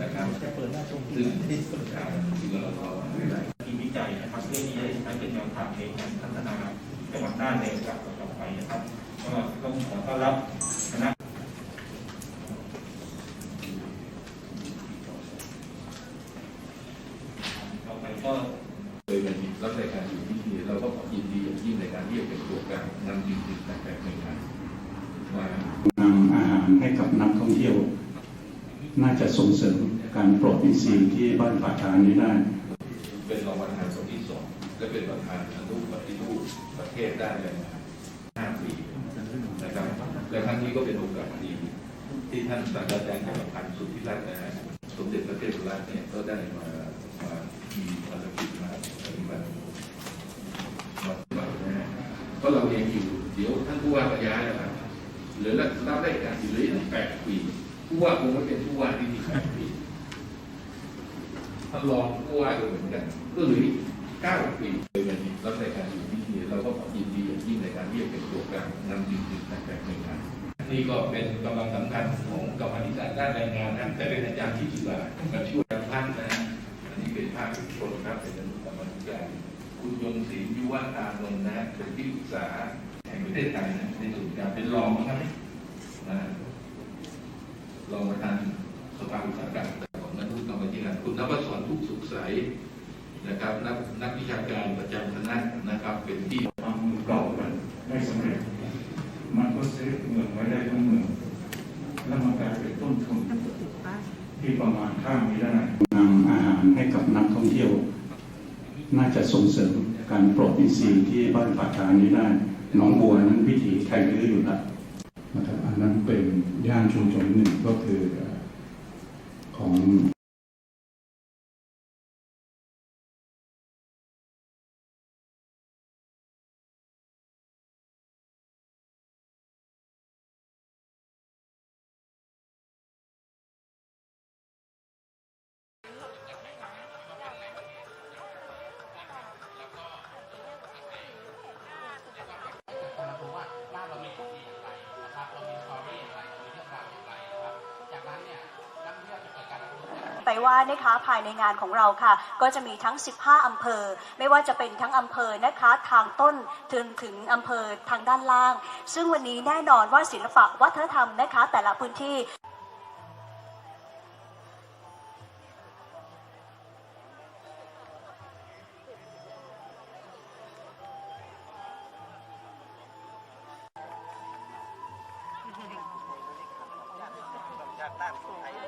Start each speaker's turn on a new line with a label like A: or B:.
A: นะครับ
B: จะเปิดหน้าชม
A: ซึ่งการที่เราเราไม่ได้
C: ทีมวิจัยนะครับเพื่อที่จะใช้เป็นแนวทางในการพัฒนาจังหวัดน่านในโอกาสต่อไปนะครับก็ต้องขอต้อนรับคณะต่อไปก็
A: โดยมันมีรับรายการอยู่ที่นี่เราก็ยินดีอย่างยิ่งในการที่จะเป็นตัวกลางนำจริงๆแต่แบบหนึ่งงานมานำ
D: อาหารให้กับนักท่องเที่ยว น่าจะส่งเสริมการปลดอินทรีย์ที่บ้านป่าทานนี้ได้
A: เป็นรองประธานคนที่สองและเป็นประธานอนุปฏิรูปประเทศได้เลยห้าปีนะครับและครั้งนี้ก็เป็นโอกาสดีที่ท่านศาสตราจารย์จักพันธ์สุทธิรัตน์นะฮะสมเด็จพระเทพรัตน์เนี่ยก็ได้มามามีภารกิจมาปฏิบัติมาปฏิบัตินะฮะเพราะเราเองอยู่เดี๋ยวท่านผู้ว่าก็ย้ายแล้วครับเหลือรับได้การอยู่เหลืออีกแปดปี ผู้ว่าคงไม่เป็นผู้ว่าที่มีปดปีท่านรองผู้ว่าก็เหมือนกันก็เหลืออีกเก้าปีเลยวันนี้รับรายการอยู่ที่นี่เราก็ยินดีอย่างยิ่งในการที่จะเป็นตัวกลางนำจริงๆแต่แบบหนึ่งงานนี่ก็เป็นกำลังสำคัญของกรรมาธิการด้านแรงงานนะแต่เป็นอาจารย์ที่จุฬามาช่วยท่านนะอันนี้เป็นภาคทุกคนครับเป็นอนุกรรมาธิการคุณยงศรียุวตานนท์นะเป็นที่ปรึกษาแห่งประเทศไทยนะในส่วนการเป็นรองนะครับนะ รองประธานสภาอุตสาหกรรมของนักวิชาการการคุณนภศรทุกสุขใสนะครับนักนักวิชาการประจำคณะนะครับ เป็นที่
E: ทำมือเก่ากันได้สำเร็จ มันก็ซื้อเมืองไว้ได้ทั้งเมืองแล้วมันกลายเป็นต้นทุนที่ประมาณค่าไม่ได้
D: นำอาหารให้กับนักท่องเที่ยว น่าจะส่งเสริมการปลดอินทรีย์ที่บ้านป่าทานี้ได้หนองบัวนั้นวิถีไทยลื้ออยู่แล้ว นั้นเป็นย่านชุมชนหนึ่งก็คือของ
F: ว่านะคะภายในงานของเราค่ะ ก็จะมีทั้ง 15 อำเภอ ไม่ว่าจะเป็นทั้งอำเภอนะคะทางต้นถึงถึงอำเภอทางด้านล่าง ซึ่งวันนี้แน่นอนว่าศิลปะวัฒนธรรมนะคะ แต่ละพื้นที่
B: จากด้านไทย